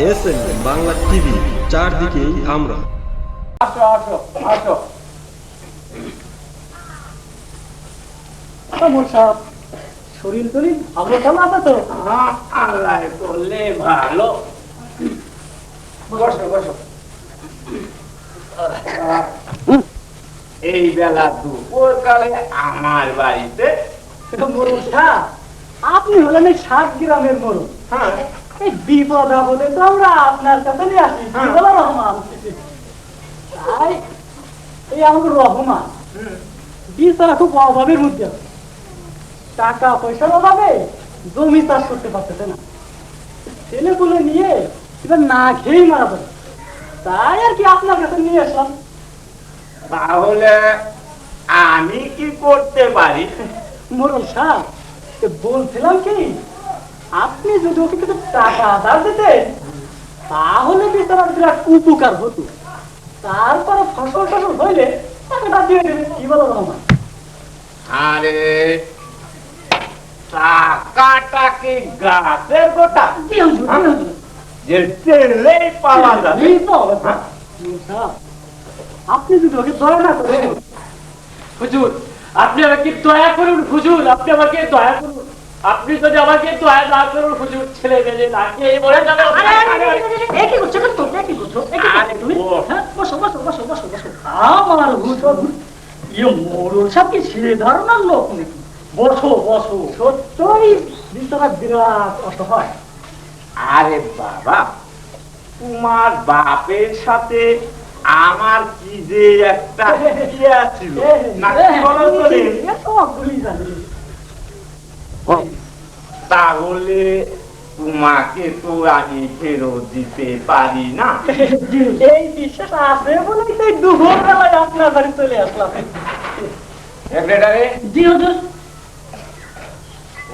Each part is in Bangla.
এস বাংলা টিভি চারদিকেই আমরা। আসো আসো আসো। সাহেব শরীর টরীর ভালো আছে তো? আল্লাহ করলে ভালো। বসো বসো। এই বেলা দুপুর কালে আমার বাড়িতে মরুন আপনি হলেন এই সাত গ্রামের মরুন হ্যাঁ। এই বিপদ আপদে তো আমরা আপনার কাছে নিয়ে আসি। কি রহমান। তাই এই আমাদের রহমান। বিছানা খুব অভাবের মধ্যে। টাকা পয়সার অভাবে জমি চাষ করতে পারতেছে না। ছেলে পুলে নিয়ে এবার না খেয়েই মারা যাবে তাই আর কি আপনার কাছে নিয়ে আসলাম। তাহলে আমি কি করতে পারি? মোরল সাহ বলছিলাম কি আপনি যদি ওকে কিছু টাকা আদার দিতেন তাহলে বেচারার বিরাট উপকার হতো। তারপরে ফসল টসল হইলে টাকাটা দিয়ে দেবে কি বলো রহমান? আরে টাকাটা কি গাছের গোটা। যে তেলেই পাওয়া যাবে। আপনি যদি ওকে দয়া না করেন। হুজুর আপনি আমাকে দয়া করুন হুজুর আপনি আমাকে দয়া করুন। আপনি যদি আমাকে দয়া না করুন হুজুর ছেলে মেয়ে না খেয়ে মরে যাবে এ কি করছ? এ কি করছ? এ কি করছ? এ কি আরে, তুমি? হ্যাঁ, বসো, বসো, বসো, বসো, বসো। আমার হুজুর, ইয়ে মোড়ল সাহেব কি সে ধরনের লোক নাকি? বসো, বসো। সত্যই বিছানা বিরাট অসহায়। আরে বাবা তোমার বাপের সাথে আমার কি যে একটা ইয়া ছিল না কি বলো তো রে? এ তো জানি। তাহলে তোমাকে তো আমি ফেরত দিতে পারি না এই বিশ্বাস আছে বলেই তো এই দুপুর বেলায় আপনার বাড়ি চলে আসলাম জি হুজুর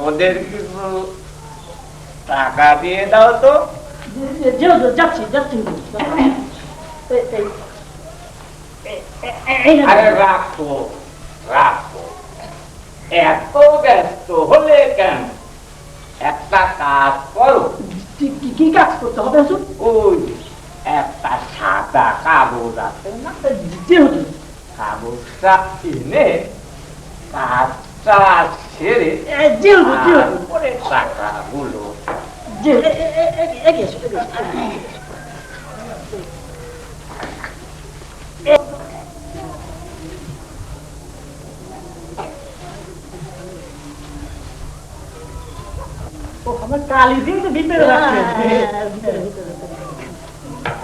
ওদের কিছু টাকা দিয়ে দাও তো জি- হুজুর যাচ্ছি যাচ্ছি আরে রাখো রাখো এত ব্যস্ত হলে কেন? একটা কাজ করো। কি- কাজ করতে হবে হুজুর ওই একটা সাদা কাগজ আছে না? জি হুজুর কাগজটা এনে কাজটা সেরে এ, জি হুজুর জি হুজুর টাকাগুলো এগিয়ে এসো, এগিয়ে এসো। ও, আমার কালি তো ভিতরে রাখছে।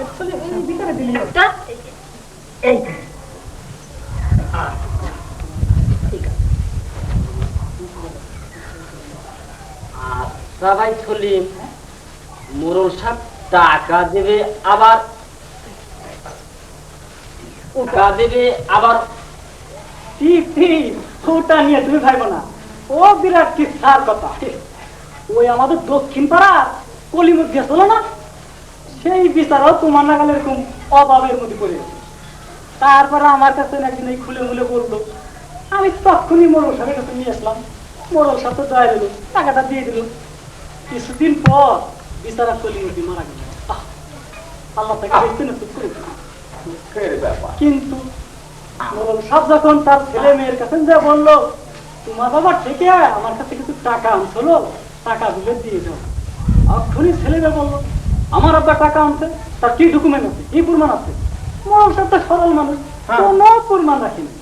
Actually, এই ভিতরে দিলি একটা, এই- সবাই সলিম মোরল সাহেব টাকা দেবে আবার টাকা দেবে আবার ঠিক ঠিক ওটা নিয়ে তুমি ভাইবো না ও বিরাট কিসার কথা ওই আমাদের দক্ষিণ পাড়ার কলিমুখ গেছিল না। সেই বিচারও তোমার নাগাল এরকম অভাবের মধ্যে পড়ে তারপরে আমার কাছে একদিন এই খুলে মুলে বলল আমি তখনই মোড়ল সাহেবের কাছে নিয়ে আসলাম। মোড়ল তো দয়া দিল টাকাটা দিয়ে দিল। কিছুদিন পর বিচারা কলিমুখী মারা গেল। আল্লাহ তাকে দেখতে না চুপ করে। কিন্তু মোরল সাহেব যখন তার ছেলে মেয়ের কাছে যে বলল তোমার বাবা থেকে আমার কাছে কিছু টাকা আনছিল টাকা দিলে দিয়ে দাও এখনই ছেলে মেয়ে বলল আমার আব্বা টাকা আনছে তার কি ডকুমেন্ট আছে? কি প্রমাণ আছে? মোরল সাহেব তো সরল মানুষ হ্যাঁ। কোনো প্রমাণ রাখিনি।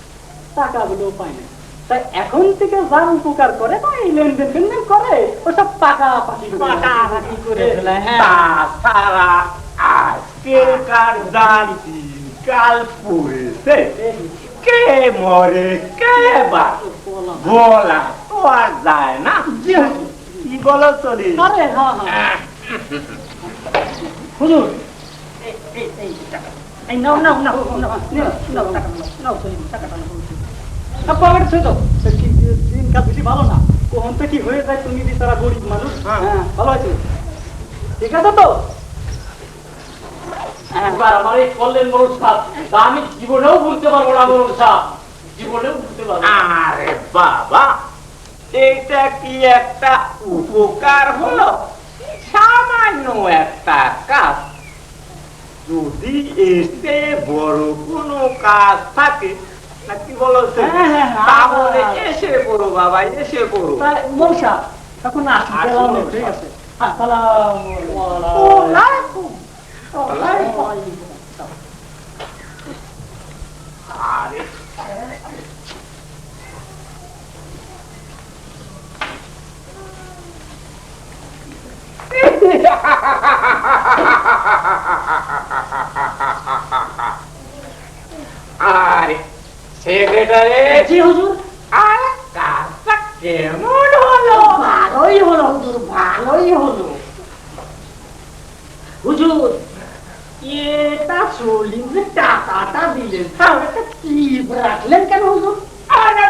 টাকাগুলো পাই না তাই এখন থেকে যার উপকার করে বা এই লেনদেন ফেনদেন করে ওসব টাকা পাখি পাকাপাকি করে ফেলে, হ্যাঁ। তাছাড়া আজকেরকার জানছি কাল পড়েছে। কে মরে কে বা বলা তো আর যায় না। কি বলো চলি আরে হ্যাঁ হ্যাঁ হুজুর এই- নাও নাও নাও নাও নাও, নাও টাকা নাও, নাও সলিম, টাকাটা নাও। আপু, আমার ছোট দিনকাল বেশি ভালো না কখন তো কি হয়ে যায় তুমি বিচারা গরিব মানুষ হ্যাঁ। হ্যাঁ ভালো আছে ঠিক আছে তো হ্যাঁ এবার আমার এই করলেন সাহেব তা আমি জীবনেও বলতে পারব না মোরল সাহেব জীবনেও বলতে পারব আরে বাবা এটা কি একটা উপকার হলো? সামান্য একটা কাজ। যদি এসে বড় কোনো কাজ থাকে নাকি বলো? হ্যাঁ, হ্যাঁ, হ্যাঁ। তাহলে এসে পড়ো বাবা এসে পড়ো। আসুন, ঠিক আছে। আসসালামু আলাইকুম। আরে সেক্রেটারি। জি হুজুর। আরে কাজটা কেমন হলো? ভালোই হলো হুজুর ভালোই হলো। হুজুর এটা চল্লিশ টাকাটা দিলেন। তাহলে একটা টিপ রাখলেন কেন হুজুর? আরে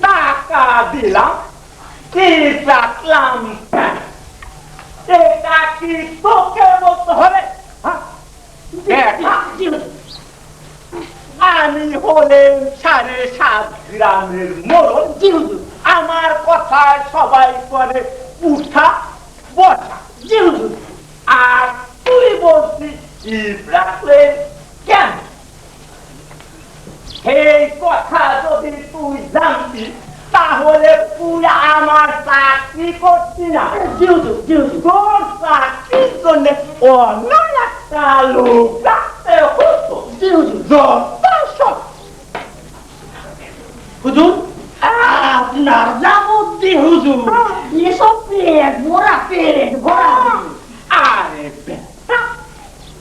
টাকা দিলাম এটা কি তোকে বলতে হবে। আমি হলেন সাড়ে সাত গ্রামের মরণ আমার কথা সবাই করে উঠা বসা আর তুই বলছিস টিপ কেন এই কথা যদি তুই জানতি তাহলে তুই আমার চাকরি করতি না। তোর চাকরির জন্য অন্য একটা লোক রাখতে হতো। হুজুর? আপনার যা বুদ্ধি হুজুর। এসব পেট ভরা পেট ভরা। আরে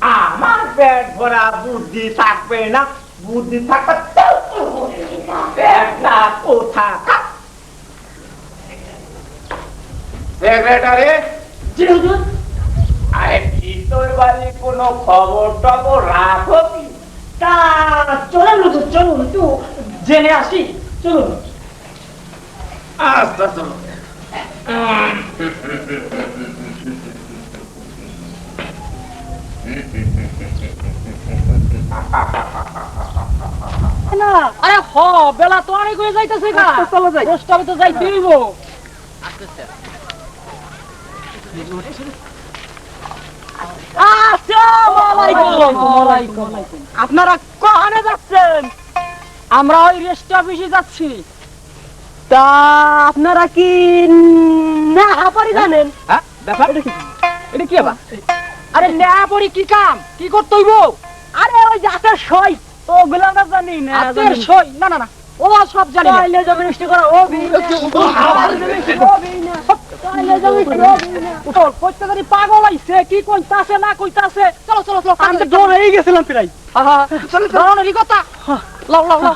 আমার পেট ভরা বুদ্ধি থাকবে না। বুদ্ধি থাকবে কোথা সেক্রেটারি জি হুজুর। আরে কি কোনো খবর টবর রাখো কি? তা চলুন হুজুর চলুন একটু জেনে আসি চলুন। আস্তে চলো না। আরে হ বেলা তো অনেক হয়ে যাইতেছে গা। চলো যাই। দশটা তো যাইতে হইব আপনারা কখানে যাচ্ছেন? আমরা ওই রেস্ট অফিসে যাচ্ছি। তা আপনারা কি না হাপারি জানেন? হ্যাঁ ব্যাপার? এটা কি? আবার আরে নেহাপরি কি কাম? কি করতে হইব? আরে ওই যে হাতের সই। ও গুলাম না জানি না সই? না না না। ও সব জানি না। তাইলে যাবে মিষ্টি করা ও পাগল আইছে কি কইতাছে না কইতাছে চলো চলো চলো আমি ডর হয়ে গেছিলাম প্রায় ধরনেরই কথা লাও লাও লাও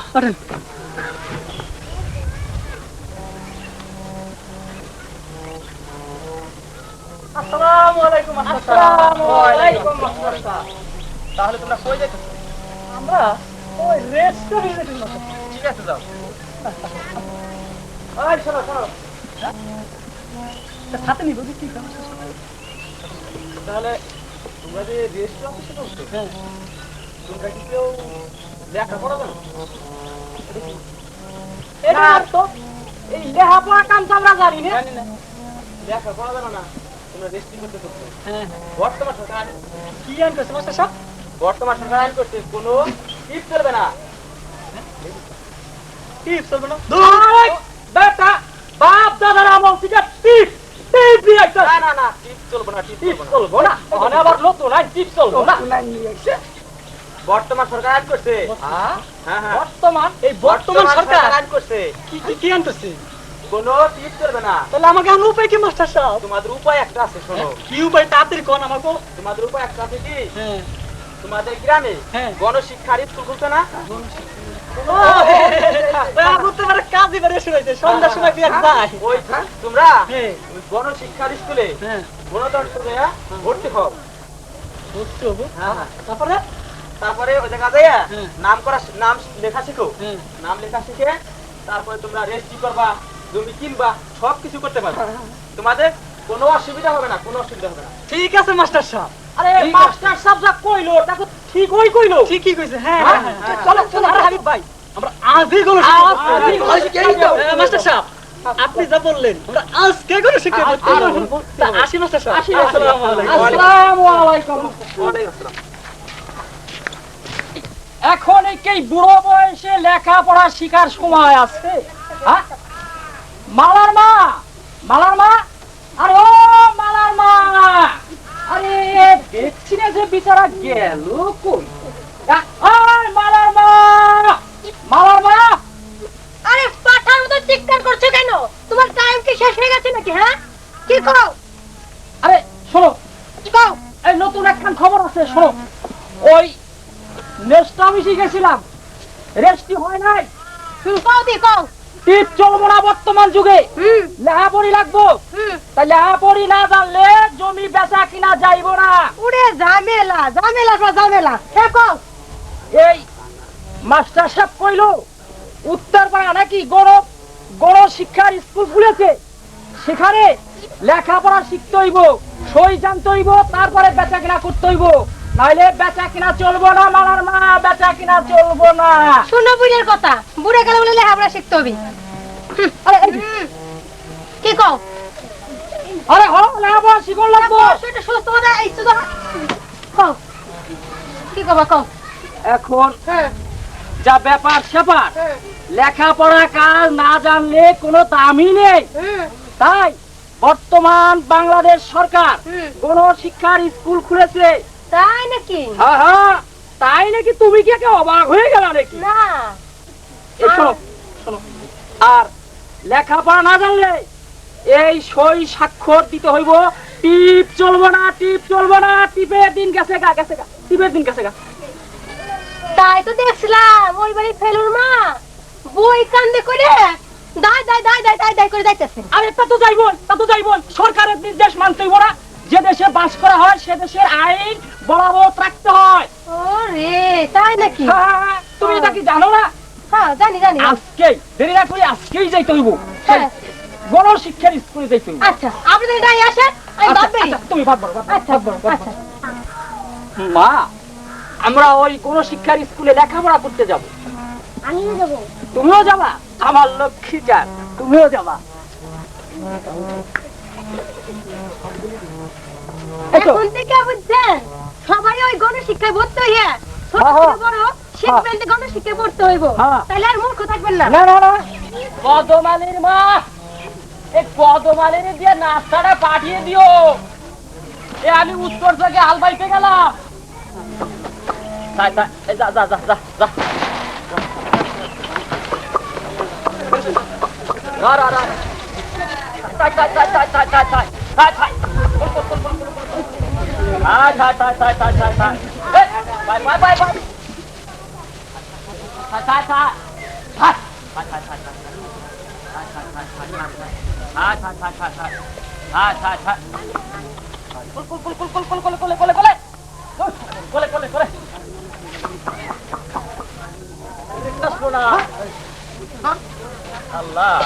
আসসালামু আলাইকুম আসসালামু আলাইকুম তাহলে তোমরা কই যাইতেছো আমরা ওই রেস্টুরেন্টে ঠিক যাও। ওই শোনো শোনো সাথে নিব কি তাহলে তোমরা যে অফিসে করছ তোমরা কি কেউ লেখাপড়া জানো? এটা তো এই লেহাপড়া কাম তো আমরা জানি না। জানি না। জানো না তোমরা রেস্টিং করতে করছ হ্যাঁ। বর্তমান সরকার আইন- কি আনতেছে মাস্টার সাহেব? বর্তমান সরকার আইন করছে কোনো টিপ চলবে না। কি চলবে না বেটা বাপ দাদার আমল থেকে টিপ টিপ দিয়ে একটা না না না টিপ চলবে না টিপ টিপ চলবে না ওখানে আবার নতুন আইন টিপ চলবো না বর্তমান সরকার আইন করছে। হ্যাঁ হ্যাঁ। বর্তমান এই বর্তমান সরকার আইন করছে। কি কি- কি আনতেছে? কোনো টিপ চলবে না। তাহলে আমাকে আমি উপায় কি মাস্টার সাহেব? তোমাদের উপায় একটা আছে শোনো। কি উপায় তাড়াতাড়ি কোন আমাকে? তোমাদের উপায় একটা আছে কি? হ্যাঁ। তোমাদের গ্রামে হ্যাঁ। গণশিক্ষার স্কুল খুলছে না? হ্যাঁ হ্যাঁ হ্যাঁ হ্যাঁ। তারপরে হ্যাঁ। হ্যাঁ তোমরা করবা কিনবা করতে পারবা তোমাদের কোনো অসুবিধা হবে না কোনো অসুবিধা হবে না ঠিক আছে মাস্টার সাহেব আরে মাস্টার সাহেব যা কইলো ঠিক ওই কইলো? ঠিকই কইছে হ্যাঁ হ্যাঁ, হ্যাঁ, হ্যাঁ, চলো চলো আরে হাবিব ভাই আমরা আজই গেল আজই হবে। মাস্টার সাহেব আপনি যা বললেন আমরা আজকে করতে আসি মাস্টার সাহেব। আসি, আসি। আসসালামু আলাইকুম। আসসালামু আলাইকুম। এখন এই বুড়ো বয়সে লেখাপড়া শিখার সময় আছে? মালার মা মালার মা আরে ও মালার মা আরে দেখছি না যে বিচারা গেল কই? মালার মা! মালার মা! আরে পাঠার মতো চিৎকার করছ কেন? তোমার টাইম কি শেষ হয়ে গেছে নাকি হ্যাঁ? কি করো আরে শোনো। কও? এই নতুন একখান খবর আছে শোনো। ওই নেক্সট আমি শিখেছিলাম রেস্টি হয় নাই। হুম কও দি কও। টিপ চলবো না বর্তমান যুগে লেহাপড়ি লাগবো। তাই লেহাপড়ি না জানলে জমি বেচা কিনা যাইবো না। উড়ে ঝামেলা ঝামেলা ঝামেলা। এই মাস্টার সাহেব কইলো উত্তর পাড়া নাকি গণ গণ শিক্ষার স্কুল খুলেছে। সেখানে লেখাপড়া শিখতে হইব সই জানতে হইব তারপরে বেচা কিনা করতে হইব। নাইলে বেচা কিনা চলবো না মালার মা বেচা কিনা চলবো না। শোনো বুড়ের কথা। বুড়ে গেলে বলে লেখাপড়া শিখতে হবে। কি কও? আরে হ লেখাপড়া শিখন লাগবো। সেটা সুস্থ কথা এই তো কও। কি কবা কও? এখন হ্যাঁ। যা ব্যাপার স্যাপার হ্যাঁ। লেখাপড়া কাজ না জানলে কোনো দামই নেই। তাই বর্তমান বাংলাদেশ সরকার। কোন শিক্ষার স্কুল খুলেছে। তাই নাকি? হ্যাঁ হ্যাঁ তাই নাকি তুমি কি একে অবাক হয়ে গেল নাকি? না। শোনো শোনো। আর লেখাপড়া না জানলে এই সই স্বাক্ষর দিতে হইব। টিপ চলবো না টিপ চলবো না টিপের দিন গেছে গা গেছে গা টিপের দিন গেছে গা। তাই তো দেখছিলাম ওই বাড়ি ফেলুর মা বই কান্দে করে দাই দাই দাই দাই দাই দাই করে যাইতেছে। আরে তা তো যাইব তা তো যাইব সরকারের নির্দেশ মানতে হইব না। যে দেশে বাস করা হয় সে দেশের আইন বলবৎ রাখতে হয়। তাই নাকি? হ্যাঁ, তুমি এটা কি জানো না? হ্যাঁ জানি জানি। আজকেই দেরি না করে আজকেই যাইতে হইব। হ্যাঁ। গণ শিক্ষার স্কুলে যাইতে হইব। আচ্ছা আপনি যদি আসেন আমি আচ্ছা, আচ্ছা, তুমি ভাববো, ভাববো। আচ্ছা মা আমরা ওই কোন শিক্ষার স্কুলে লেখাপড়া করতে যাব। আমিও যাব। তুমিও যাবা আমার লক্ষ্মী যান তুমিও যাবা। এখন থেকে বুঝছেন সবাই ওই গণশিক্ষায় ভর্তি হইয়া ছোট হ্যাঁ, হ্যাঁ। বড় শিখবেন যে গণশিক্ষায় পড়তে হইব। হ্যাঁ। তাহলে আর মূর্খ থাকবেন না। না না না। পদমালির মা এই পদমালির দিয়ে নাস্তাটা পাঠিয়ে দিও। এ আমি উত্তর থেকে আলবাইতে গেলাম। তাই, তাই, এই যা যা যা যা যা। রা, রা, রা। আল্লাহ।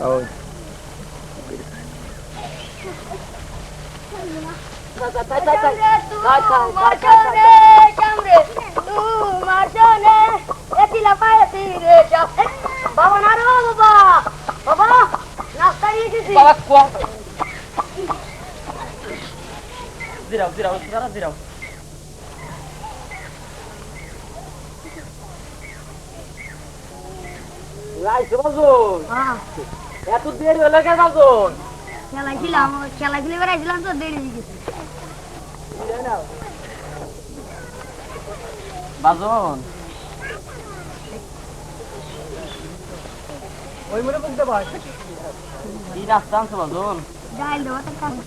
Aonde? Vai, vai, vai. Vai, vai, vai, vai. Cambre, tu, marchone. E ti la fai a direita. Baba na roba. Baba, na starinha. Baba, qual? Viral, viral, viral, viral. রাইছে বাজন। এত দেরি হলে কে বাজন? খেলাইছিলাম খেলাগুলি বেড়াইছিলাম তো দেরি হয়ে গেছে। বাজন। ওই মনে বলতে পার। কি রাস্তা আনছো বাজন? ডাইল দেবো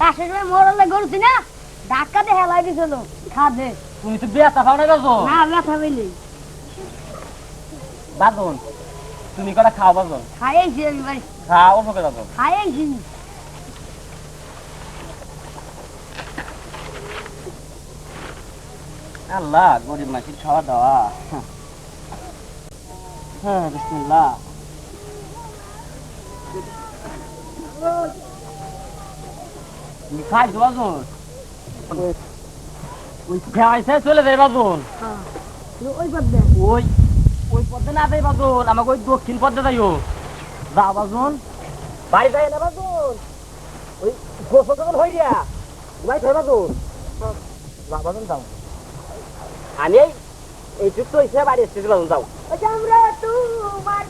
কাশের সময় মোড়লে গড়ছি না ধাক্কাতে হেলাই দিছিল খাদে। তুমি তো বেতা পাও না বাজন? না ব্যথা পেলি বাজন। তুমি কটা খাও বাজন খাইয়েছি আমি বাড়ি খাও অল্প করে খাইয়েছি আল্লাহ গরিব মাসির খাওয়া দাওয়া। হ্যাঁ বিসমিল্লাহ। খাই তো বাজন ওই খাইছে চলে যায় বাজন ওই পদ্মে ওই পথে না যাই বাজন আমাকে ওই দক্ষিণ পথে যাইও। যা বাজন বাড়ি যাই না বাজন ওই গোসল টোসল হয়ে গিয়া ভাই খাই বাজন যা বাজন যাও। আমি এই এই যুক্ত হিসেবে বাড়ি এসেছি বাজন যাও। আমরা তোমার